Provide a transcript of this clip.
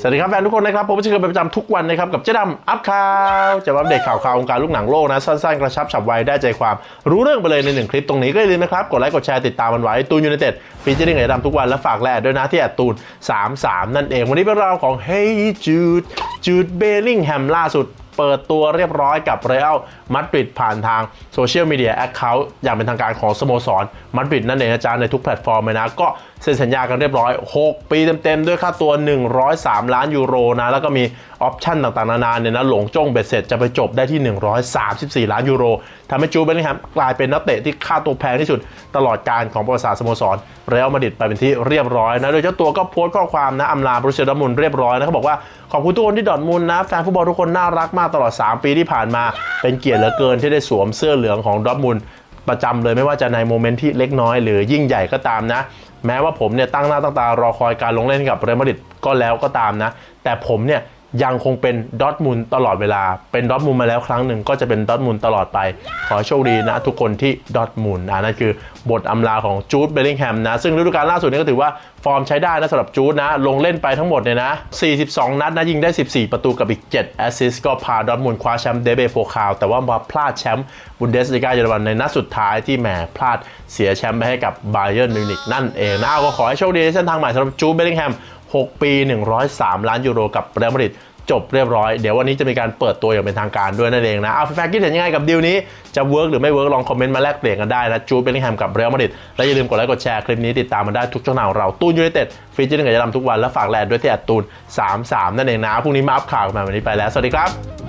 สวัสดีครับแฟนทุกคนนะครับผมเจอกันเป็นประจำทุกวันนะครับกับเจ๊ดำอัพข่าวจะอัปเดตข่าวข่าววงการลูกหนังโลกนะสั้นๆกระชับฉับไวได้ใจความรู้เรื่องไปเลยในหนึ่งคลิปตรงนี้ก็อย่าลืมนะครับกดไลค์กดแชร์ติดตามมันไว้ตูนยูไนเต็ดฟีเจอริ่งเจ๊ดำทุกวันและฝากแลดด้วยนะที่แอดตูน33 นั่นเองวันนี้เป็นเราวของ Hey Jude Jude Bellingham ล่าสุด เปิดตัวเรียบร้อยกับเรอัลมาดริดผ่านทางโซเชียลมีเดียแอคเคาท์อย่างเป็นทางการของสโมสรมาดริดนั่นเองนะจ๊ะในทุกแพลตฟอร์มเลยนะ ก็เซ็นสัญญากันเรียบร้อย 6 ปีเต็มๆ ด้วยค่าตัว 103 ล้านยูโรนะ แล้วก็มีออปชั่นต่างๆ นานาเนี่ยนะหลงจ้งเบ็ดเสร็จจะไปจบได้ที่ 134 ล้านยูโรทำให้จูเบลิงแฮมกลายเป็นนักเตะที่ค่าตัวแพงที่สุดตลอดการของประวัติศาสตร์สโมสรเรอัลมาดริดไปเป็นที่เรียบร้อยนะโดยเจ้าตัวก็โพสต์ข้อความนะอำลาบรูเซลดมุนเรียบร้อยนะเขาบอกว่าขอบคุณทุกคนที่ดอทมุนนะแฟนฟุตบอลทุกคนน่ารักมากตลอด 3 ปีที่ผ่านมา เป็นเกียรติเหลือเกินที่ได้สวมเสื้อเหลืองของดอทมุนประจำเลยไม่ว่าจะในโมเมนต์ที่เล็กน้อยหรือยิ่งใหญ่ก็ตามนะ แม้ว่าผมเนี่ยตั้งหน้าตั้งตารอคอยการลงเล่นกับเรอัลมาดริดก็แล้วก็ตามนะ แต่ผมเนี่ย ยังคงเป็นดอทมุนด์ตลอดเวลา เป็นดอทมุนด์มาแล้วครั้งหนึ่งก็จะเป็นดอทมุนด์ตลอดไป ขอโชคดีนะทุกคนที่ดอทมุนด์นะนั่นคือบทอำลาของจูดเบลลิงแฮมนะ ซึ่งฤดูกาลล่าสุดนี้ก็ถือว่าฟอร์มใช้ได้นะสำหรับจูดนะ ลงเล่นไปทั้งหมดเนี่ยนะ 42 นัดนะ ยิงได้ 14 ประตูกับอีก 7 แอสซิสต์ก็พาดอทมุนด์คว้าแชมป์เดเบโฟคาว แต่ว่ามาพลาดแชมป์บุนเดสลีกาเยอรมันในนัดสุดท้ายที่แหมพลาดเสียแชมป์ไปให้กับบาเยิร์นมิวนิกนั่นเองนะเอาก็ขอให้โชคดีในเส้นทางใหม่สำหรับจูดเบลลิงแฮม 6 ปี 103 ล้านยูโรกับเรอัลมาดริดจบเรียบร้อย เดี๋ยววันนี้จะมีการเปิดตัวอย่างเป็นทางการด้วยนั่นเองนะเอาแฟนๆคิดเห็นยังไงกับดีลนี้ จะเวิร์กหรือไม่เวิร์กลองคอมเมนต์มาแลกเปลี่ยนกันได้นะ จูดเบลลิงแฮมกับเรอัลมาดริดและอย่าลืมกดไลค์กดแชร์คลิปนี้ติดตามมันได้ทุกช่องทางของเราตูนยูไนเต็ดฟีเจอร์หนึ่งกับยาดำทุกวันและฝากแลดด้วยที่แอดตูน33 นั่นเองนะพรุ่งนี้มาอัพข่าวกันใหม่วันนี้ไปแล้วสวัสดีครับ